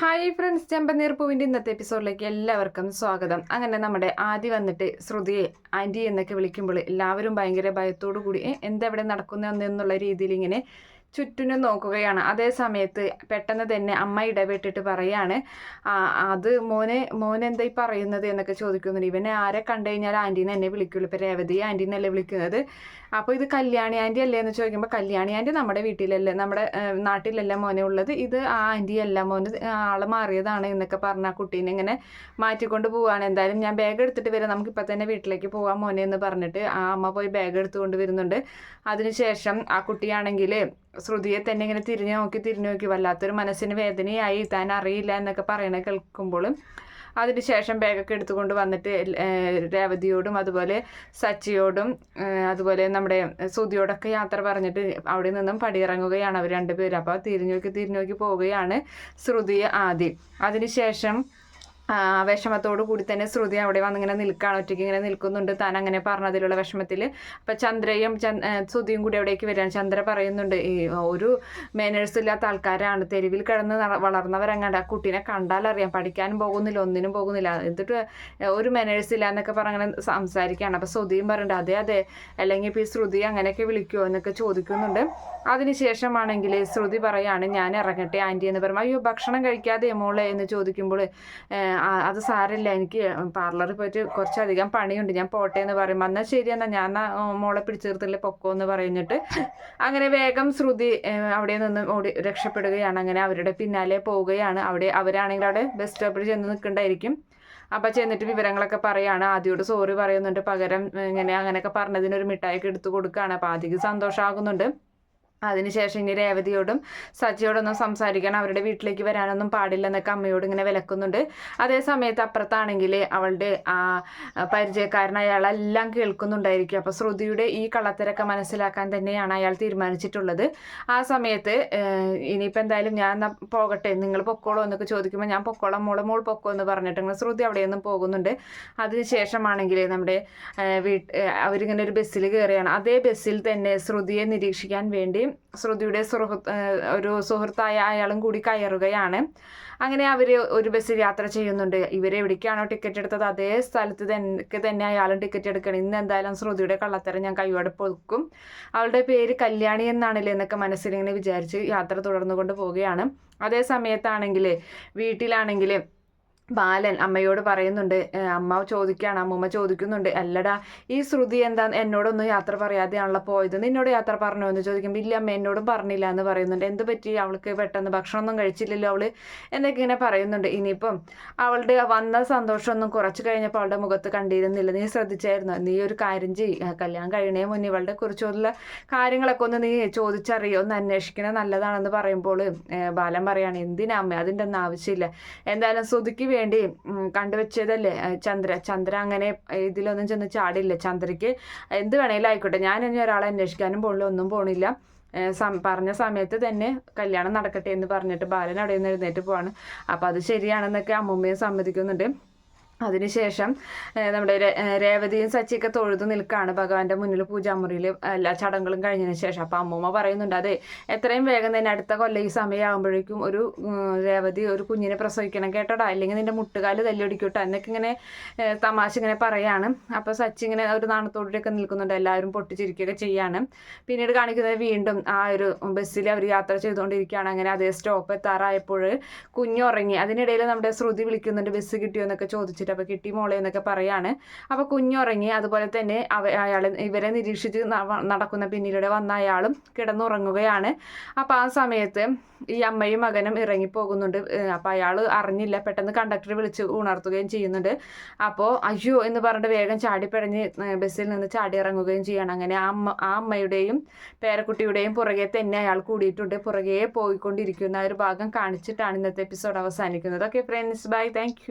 Hi friends ചെമ്പനീർ പൂവിന്റെ ഇന്നത്തെ എപ്പിസോഡിലേക്ക് എല്ലാവർക്കും സ്വാഗതം. അങ്ങനെ നമ്മുടെ ആദ്യം വന്നിട്ട് ശ്രുതിയെ ആന്റി എന്നൊക്കെ വിളിക്കുമ്പോൾ എല്ലാവരും ഭയങ്കര ഭയത്തോടു കൂടി "ഏ, എന്താ ഇവിടെ നടക്കുന്നതെന്നുള്ള രീതിയിൽ ഇങ്ങനെ ചുറ്റിനും നോക്കുകയാണ്. അതേ സമയത്ത് പെട്ടെന്ന് തന്നെ അമ്മ ഇടപെട്ടിട്ട് പറയാണ് "ആ, അത് മോനെ മോൻ എന്താ ഈ പറയുന്നത് എന്നൊക്കെ ചോദിക്കുന്നുണ്ട്. ഇവനെ ആരെ കണ്ടു കഴിഞ്ഞാൽ ആന്റീനെ എന്നെ വിളിക്കുള്ളൂ. ഇപ്പം രേവതി ആന്റീനല്ലേ വിളിക്കുന്നത്. അപ്പോൾ ഇത് കല്യാണി ആന്റി അല്ലേ എന്ന് ചോദിക്കുമ്പോൾ കല്യാണി ആന്റി നമ്മുടെ വീട്ടിലല്ലേ നമ്മുടെ നാട്ടിലല്ല മോനെ ഉള്ളത്. ഇത് ആ ആന്റി അല്ല മോന് ആൾ മാറിയതാണ് എന്നൊക്കെ പറഞ്ഞ ആ കുട്ടീനെ ഇങ്ങനെ മാറ്റിക്കൊണ്ട് പോവാണ്. എന്തായാലും ഞാൻ ബാഗ് എടുത്തിട്ട് വരാം. നമുക്ക് ഇപ്പം തന്നെ വീട്ടിലേക്ക് പോകാം മോനെ എന്ന് പറഞ്ഞിട്ട് ആ അമ്മ പോയി ബാഗ് എടുത്തുകൊണ്ട് വരുന്നുണ്ട്. അതിനുശേഷം ആ കുട്ടിയാണെങ്കിൽ ശ്രുതിയെ തന്നെ ഇങ്ങനെ തിരിഞ്ഞു നോക്കി തിരിഞ്ഞു നോക്കി. വല്ലാത്തൊരു മനസ്സിന് വേദനയായി. താൻ അറിയില്ല എന്നൊക്കെ പറയണ കേൾക്കുമ്പോൾ അതിനുശേഷം ബാഗൊക്കെ എടുത്തുകൊണ്ട് വന്നിട്ട് രേവതിയോടും അതുപോലെ സച്ചിയോടും അതുപോലെ നമ്മുടെ സുതിയോടൊക്കെ യാത്ര പറഞ്ഞിട്ട് അവിടെ നിന്നും പടിയിറങ്ങുകയാണ് അവർ രണ്ടുപേരും. അപ്പോൾ തിരിഞ്ഞു നോക്കി തിരിഞ്ഞു നോക്കി പോവുകയാണ് ശ്രുതി ആദ്യം. അതിനുശേഷം വിഷമത്തോടു കൂടി തന്നെ ശ്രുതി അവിടെ വന്നിങ്ങനെ നിൽക്കുകയാണ് ഒറ്റയ്ക്ക് ഇങ്ങനെ നിൽക്കുന്നുണ്ട്. താൻ അങ്ങനെ പറഞ്ഞതിലുള്ള വിഷമത്തിൽ അപ്പം ചന്ദ്രയും ചന്ദ് ശ്രുതിയും കൂടി അവിടേക്ക് വരികയാണ്. ചന്ദ്ര പറയുന്നുണ്ട് ഈ ഒരു മാനേഴ്സ് ഇല്ലാത്ത ആൾക്കാരാണ്. തെരുവിൽ കിടന്ന് വളർന്നവരങ്ങാണ്ട് ആ കുട്ടീനെ കണ്ടാൽ അറിയാം. പഠിക്കാനും പോകുന്നില്ല ഒന്നിനും പോകുന്നില്ല. എന്നിട്ട് ഒരു മാനേഴ്സ് ഇല്ല എന്നൊക്കെ പറഞ്ഞങ്ങനെ സംസാരിക്കുകയാണ്. അപ്പോൾ ശ്രുതിയും പറയുന്നുണ്ട് അതെ അതെ. അല്ലെങ്കിൽ ഇപ്പോൾ ഈ ശ്രുതി അങ്ങനെയൊക്കെ വിളിക്കുമോ എന്നൊക്കെ ചോദിക്കുന്നുണ്ട്. അതിനുശേഷമാണെങ്കിൽ ശ്രുതി പറയാണ് ഞാൻ ഇറങ്ങട്ടെ ആന്റി എന്ന് പറയുമ്പോൾ അയ്യോ ഭക്ഷണം കഴിക്കാതെ മോളെ? എന്ന് ചോദിക്കുമ്പോൾ അത് സാരമില്ല എനിക്ക് പാർലറിൽ പോയിട്ട് കുറച്ചധികം പണിയുണ്ട്. ഞാൻ പോട്ടെ എന്ന് പറയുമ്പോൾ എന്നാൽ ശരി എന്നാൽ ഞാൻ മോളെ പിടിച്ചെടുത്തില്ലേ പൊക്കോ എന്ന് പറഞ്ഞിട്ട് അങ്ങനെ വേഗം ശ്രുതി അവിടെ നിന്ന് ഓടി രക്ഷപ്പെടുകയാണ്. അങ്ങനെ അവരുടെ പിന്നാലെ പോവുകയാണ്. അവിടെ അവരാണെങ്കിൽ അവിടെ ബസ് സ്റ്റോപ്പിൽ ചെന്ന് നിൽക്കണ്ടായിരിക്കും. അപ്പം ചെന്നിട്ട് വിവരങ്ങളൊക്കെ പറയാണ്. ആദ്യയോട് സോറി പറയുന്നുണ്ട്. പകരം ഇങ്ങനെ അങ്ങനെയൊക്കെ പറഞ്ഞതിനൊരു മിഠായിയൊക്കെ എടുത്തു കൊടുക്കുകയാണ് അപ്പം ആദ്യം സന്തോഷമാകുന്നുണ്ട് അതിനുശേഷം ഇനി രേവതിയോടും സച്ചിയോടൊന്നും സംസാരിക്കാൻ അവരുടെ വീട്ടിലേക്ക് വരാനൊന്നും പാടില്ലെന്നൊക്കെ അമ്മയോട് ഇങ്ങനെ വിലക്കുന്നുണ്ട്. അതേ സമയത്ത് അപ്പുറത്താണെങ്കിൽ അവളുടെ ആ പരിചയക്കാരൻ അയാളെല്ലാം കേൾക്കുന്നുണ്ടായിരിക്കും. അപ്പോൾ ശ്രുതിയുടെ ഈ കള്ളത്തരൊക്കെ മനസ്സിലാക്കാൻ തന്നെയാണ് അയാൾ തീരുമാനിച്ചിട്ടുള്ളത്. ആ സമയത്ത് ഇനിയിപ്പോൾ എന്തായാലും ഞാൻ പോകട്ടെ നിങ്ങൾ പൊക്കോളോ എന്നൊക്കെ ചോദിക്കുമ്പോൾ ഞാൻ പൊക്കോളാം മോളെ മോൾ പൊക്കോ എന്ന് പറഞ്ഞിട്ട് ഇങ്ങനെ ശ്രുതി അവിടെ നിന്നും പോകുന്നുണ്ട്. അതിനുശേഷമാണെങ്കിൽ നമ്മുടെ വീട്ട് അവരിങ്ങനെ ഒരു ബസ്സിൽ കയറുകയാണ് അതേ ബസ്സിൽ തന്നെ ശ്രുതിയെ നിരീക്ഷിക്കാൻ വേണ്ടി ശ്രുതിയുടെ സുഹൃത്ത് ഒരു സുഹൃത്തായ അയാളും കൂടി കയറുകയാണ്. അങ്ങനെ അവർ ഒരു ബസ്സിൽ യാത്ര ചെയ്യുന്നുണ്ട്. ഇവർ എവിടേക്കാണോ ടിക്കറ്റ് എടുത്തത് അതേ സ്ഥലത്ത് തന്നെ തന്നെ അയാളും ടിക്കറ്റ് എടുക്കണം. ഇന്ന് എന്തായാലും ശ്രുതിയുടെ കള്ളത്തരം ഞാൻ കൈയോടെ പൊതുക്കും അവളുടെ പേര് കല്യാണി എന്നാണല്ലേ എന്നൊക്കെ മനസ്സിലിങ്ങനെ വിചാരിച്ച് യാത്ര തുടർന്നുകൊണ്ട് പോവുകയാണ്. അതേ സമയത്താണെങ്കിൽ വീട്ടിലാണെങ്കിൽ ബാലൻ അമ്മയോട് പറയുന്നുണ്ട് അമ്മ ചോദിക്കുകയാണ് അമ്മൂമ്മ ചോദിക്കുന്നുണ്ട് അല്ലടാ ഈ ശ്രുതി എന്താ എന്നോടൊന്നും യാത്ര പറയാതെയാണല്ലോ പോയത് നിന്നോട് യാത്ര പറഞ്ഞോ? എന്ന് ചോദിക്കുമ്പോൾ ഇല്ല അമ്മ എന്നോടും പറഞ്ഞില്ല എന്ന് പറയുന്നുണ്ട്. എന്ത് പറ്റി? അവൾക്ക് പെട്ടെന്ന് ഭക്ഷണമൊന്നും കഴിച്ചില്ലല്ലോ അവൾ? എന്നൊക്കെ ഇങ്ങനെ പറയുന്നുണ്ട്. ഇനിയിപ്പം അവളുടെ വന്ന സന്തോഷമൊന്നും കുറച്ച് കഴിഞ്ഞപ്പോൾ അവളുടെ മുഖത്ത് കണ്ടിരുന്നില്ല. നീ ശ്രദ്ധിച്ചായിരുന്നു? നീ ഒരു കാര്യം ചെയ്യ്. കല്യാണം കഴിയണേ മുന്നേ ഇവളുടെ കുറിച്ചുള്ള കാര്യങ്ങളൊക്കെ ഒന്ന് നീ ചോദിച്ചറിയോ? ഒന്ന് അന്വേഷിക്കണേ നല്ലതാണെന്ന് പറയുമ്പോൾ ബാലൻ പറയാണ് എന്തിനാ അമ്മ? അതിന്റെ ഒന്നും ആവശ്യമില്ല. എന്തായാലും ശ്രുതിക്ക് വേണ്ടി കണ്ടുവച്ചതല്ലേ? ചന്ദ്ര. ചന്ദ്ര അങ്ങനെ ഇതിലൊന്നും ചെന്ന് ചാടില്ല. ചന്ദ്രയ്ക്ക് എന്ത് വേണേലും ആയിക്കോട്ടെ. ഞാൻ ഇനി ഒരാളെ അന്വേഷിക്കാനും പോണില്ല ഒന്നും പോണില്ല. പറഞ്ഞ സമയത്ത് തന്നെ കല്യാണം നടക്കട്ടെ എന്ന് പറഞ്ഞിട്ട് ബാലൻ അവിടെ നിന്ന് എഴുന്നേറ്റ് പോവാണ്. അപ്പം അത് ശരിയാണെന്നൊക്കെ അമ്മൂമ്മയും സമ്മതിക്കുന്നുണ്ട്. അതിനുശേഷം നമ്മുടെ രേവതിയും സച്ചിയൊക്കെ തൊഴുതു നിൽക്കുകയാണ് ഭഗവാന്റെ മുന്നിൽ പൂജാമുറിയിൽ എല്ലാ ചടങ്ങുകളും കഴിഞ്ഞതിന് ശേഷം. അപ്പം അമ്മൂമ്മ പറയുന്നുണ്ട് അതെ എത്രയും വേഗം തന്നെ അടുത്ത കൊല്ലം ഈ സമയമാകുമ്പോഴേക്കും ഒരു രേവതി ഒരു കുഞ്ഞിനെ പ്രസവിക്കണം കേട്ടോടാ. അല്ലെങ്കിൽ നിന്റെ മുട്ടുകാൽ തല്ലിയൊടിക്കൂട്ടോ. എന്നൊക്കെ ഇങ്ങനെ തമാശ ഇങ്ങനെ പറയാണ്. അപ്പോൾ സച്ചി ഇങ്ങനെ ഒരു നാണത്തോടെയൊക്കെ നിൽക്കുന്നുണ്ട് എല്ലാവരും പൊട്ടിച്ചിരിക്കുകയൊക്കെ ചെയ്യാണ്. പിന്നീട് കാണിക്കുന്നത് വീണ്ടും ആ ഒരു ബസ്സിൽ അവർ യാത്ര ചെയ്തുകൊണ്ടിരിക്കുകയാണ്. അങ്ങനെ അതേ സ്റ്റോപ്പ് എത്താറായപ്പോൾ കുഞ്ഞുറങ്ങി. അതിനിടയിൽ നമ്മുടെ ശ്രുതി വിളിക്കുന്നുണ്ട് ബസ് കിട്ടിയോ? എന്നൊക്കെ ചോദിച്ചിട്ട്. അപ്പോൾ കിട്ടി മോളെ എന്നൊക്കെ പറയാണ്. അപ്പോൾ കുഞ്ഞുറങ്ങി അതുപോലെ തന്നെ അവ അയാൾ ഇവരെ നിരീക്ഷിച്ച് നടക്കുന്ന പിന്നിലൂടെ വന്ന അയാളും കിടന്നുറങ്ങുകയാണ്. അപ്പോൾ ആ സമയത്ത് ഈ അമ്മയും മകനും ഇറങ്ങിപ്പോകുന്നുണ്ട്. അപ്പോൾ അയാൾ അറിഞ്ഞില്ല പെട്ടെന്ന് കണ്ടക്ടർ വിളിച്ച് ഉണർത്തുകയും ചെയ്യുന്നുണ്ട്. അപ്പോൾ അയ്യോ എന്ന് പറഞ്ഞിട്ട് വേഗം ചാടിപ്പിടഞ്ഞ് ബസ്സിൽ നിന്ന് ചാടി ഇറങ്ങുകയും ചെയ്യണം. അങ്ങനെ ആ അമ്മ ആ അമ്മയുടെയും പേരക്കുട്ടിയുടെയും പുറകെ തന്നെ അയാൾ കൂടിയിട്ടുണ്ട്. പുറകെ പോയിക്കൊണ്ടിരിക്കുന്ന ഒരു ഭാഗം കാണിച്ചിട്ടാണ് ഇന്നത്തെ എപ്പിസോഡ് അവസാനിക്കുന്നത്. Okay friends bye thank